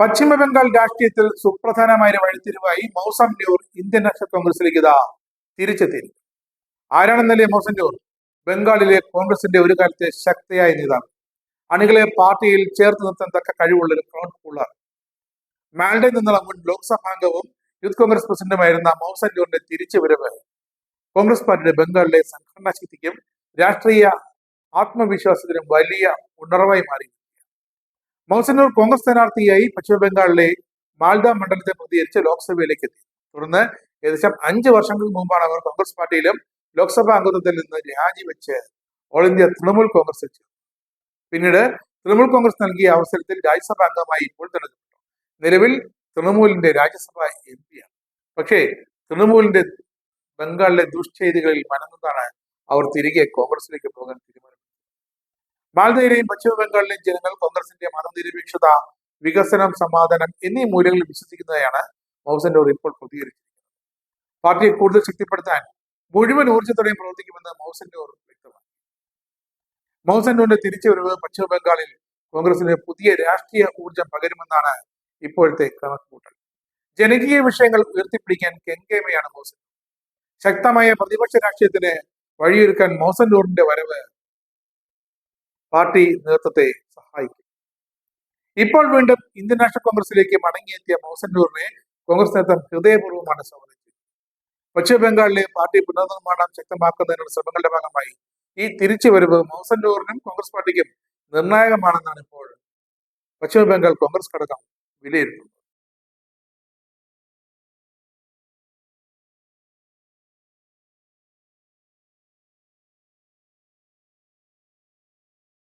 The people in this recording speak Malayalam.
പശ്ചിമ ബംഗാൾ രാഷ്ട്രീയത്തിൽ സുപ്രധാനമായ വഴിത്തിരിവായി മൗസം ന്യൂർ ഇന്ത്യൻ നാഷണൽ കോൺഗ്രസിലേക്ക് ഇതാ തിരിച്ചെത്തി ആരാണെന്നല്ലേ മൗസം ന്യൂർ? ബംഗാളിലെ കോൺഗ്രസിന്റെ ഒരു കാലത്തെ ശക്തിയായ നേതാവ്. അണികളെ പാർട്ടിയിൽ ചേർത്ത് നിർത്താൻ തക്ക കഴിവുള്ള ഒരു ക്രൗഡ് പൂളർ മാൽഡയിൽ നിന്നുള്ള മുൻ ലോക്സഭാംഗവും യൂത്ത് കോൺഗ്രസ് പ്രസിഡന്റുമായിരുന്ന മൗസൻ ന്യൂറിന്റെ തിരിച്ചുവരവ്. കോൺഗ്രസ് പാർട്ടിയുടെ ബംഗാളിലെ സംഘടനാ ശക്തിക്കും രാഷ്ട്രീയ ആത്മവിശ്വാസത്തിനും വലിയ ഉണർവായി മാറി. മൗസന്നൂർ കോൺഗ്രസ് സ്ഥാനാർത്ഥിയായി പശ്ചിമബംഗാളിലെ മാൽഡ മണ്ഡലത്തെ പ്രതികരിച്ച് ലോക്സഭയിലേക്ക് എത്തി തുടർന്ന് ഏകദേശം അഞ്ച് വർഷങ്ങൾക്ക് മുമ്പാണ് അവർ കോൺഗ്രസ് പാർട്ടിയിലും ലോക്സഭാ അംഗത്വത്തിൽ നിന്ന് രാജിവെച്ച് ഓൾ ഇന്ത്യ തൃണമൂൽ കോൺഗ്രസ് പിന്നീട് തൃണമൂൽ കോൺഗ്രസ് നൽകിയ അവസരത്തിൽ രാജ്യസഭാ അംഗമായി ഇപ്പോൾ തിരഞ്ഞെടുക്കപ്പെട്ടു. നിലവിൽ തൃണമൂലിന്റെ രാജ്യസഭ എം പിയാണ് പക്ഷേ തൃണമൂലിന്റെ ബംഗാളിലെ ദുഷ്ചെയ്തികളിൽ മനന്നതാണ് അവർ തിരികെ കോൺഗ്രസിലേക്ക് പോകാൻ തീരുമാനിച്ചത്. മാൽദയിലെയും പശ്ചിമ ബംഗാളിലെയും ജനങ്ങൾ കോൺഗ്രസിന്റെ മതനിരപേക്ഷത വികസനം സമാധാനം എന്നീ മൂല്യങ്ങളിൽ വിശ്വസിക്കുന്നതായാണ് ഒരു ഇപ്പോൾ പ്രതികരിച്ചിരിക്കുന്നത്. പാർട്ടിയെ കൂടുതൽ ശക്തിപ്പെടുത്താൻ മുഴുവൻ ഊർജത്തോടെയും പ്രവർത്തിക്കുമെന്ന് മൗസന്നൂർ വ്യക്തമാക്കി. മൗസന്നൂരിന്റെ തിരിച്ചുവരവ് പശ്ചിമ ബംഗാളിൽ കോൺഗ്രസിന് പുതിയ രാഷ്ട്രീയ ഊർജം പകരുമെന്നാണ് ഇപ്പോഴത്തെ കണക്കുകൂട്ടൽ. ജനകീയ വിഷയങ്ങൾ ഉയർത്തിപ്പിടിക്കാൻ കെങ്കേമയാണ് മൗസന്നൂർ ശക്തമായ പ്രതിപക്ഷ രാഷ്ട്രീയത്തിന് വഴിയൊരുക്കാൻ മോസന്നൂറിന്റെ വരവ് പാർട്ടി നേതൃത്വത്തെ സഹായിക്കും. ഇപ്പോൾ വീണ്ടും ഇന്ത്യൻ നാഷണൽ കോൺഗ്രസിലേക്ക് മടങ്ങിയെത്തിയ മോസന്നൂറിനെ കോൺഗ്രസ് നേതൃത്വം ഹൃദയപൂർവമാണ് സ്വാഗതം ചെയ്തത് പശ്ചിമ ബംഗാളിലെ പാർട്ടി പുനർനിർമ്മാണം ശക്തമാക്കുന്നതിനുള്ള ശ്രമങ്ങളുടെ ഭാഗമായി ഈ തിരിച്ചുവരവ് മോസന്നൂറിനും കോൺഗ്രസ് പാർട്ടിക്കും നിർണായകമാണെന്നാണ് ഇപ്പോൾ പശ്ചിമബംഗാൾ കോൺഗ്രസ് ഘടകം വിലയിരുത്തുന്നത്.